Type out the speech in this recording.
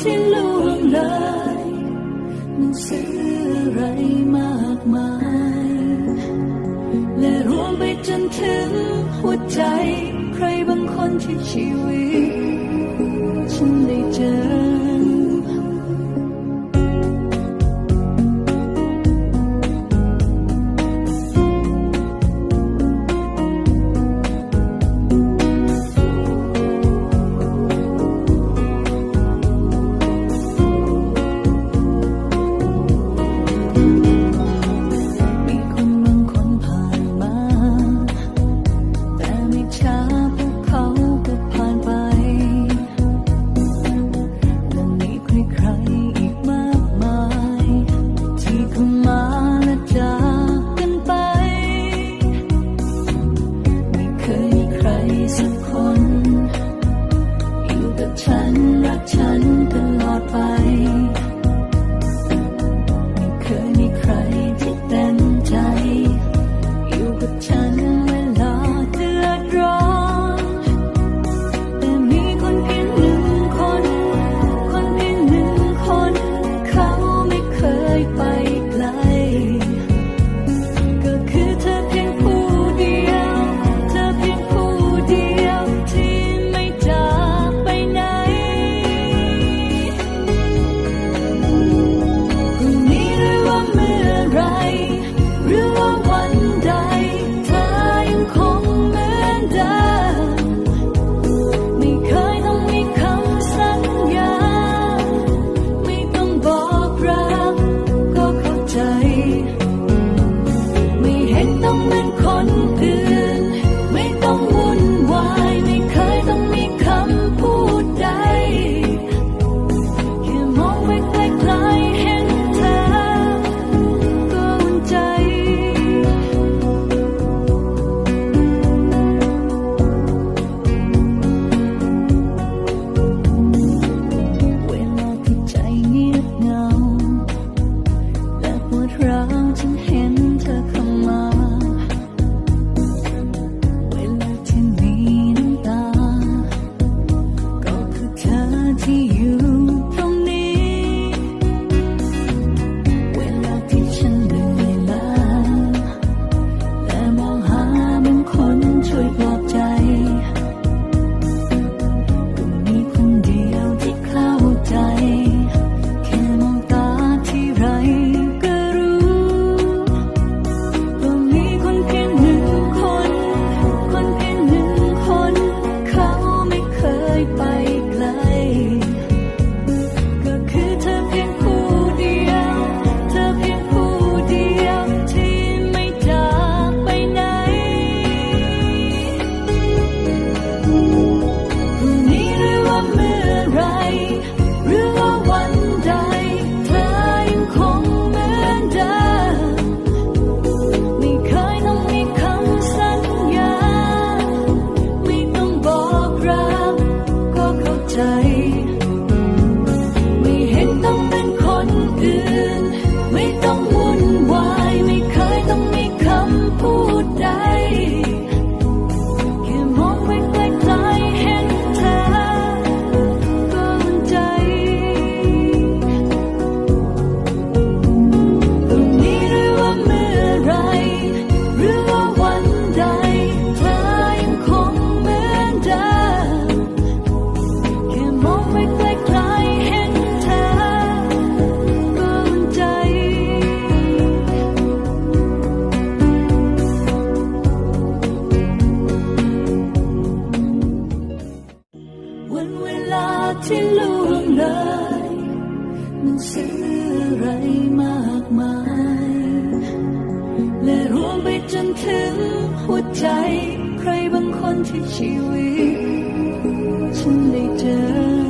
ที่ล่วงเลยหนังสืออไรมากมาย และรวมไปจนถึงหัวใจใครบางคนที่ชีวิต ฉันได้เจอ สักคต่ฉันรักฉันตลอดไป ดร้าฉันเห็นเธอเข้ามาเวลาที่มีน้ำตา ก็คือเธอที่อยู่ตรงนี้ เวลาที่ฉันเหนื่อและมองหาบางคนช่วยบอก วันเวลาที่ล่วงเลยมันซื้ออะไรมากมาย และรวมไปจนถึงหัวใจ ใครบางคนที่ชีวิต ฉันได้เจอ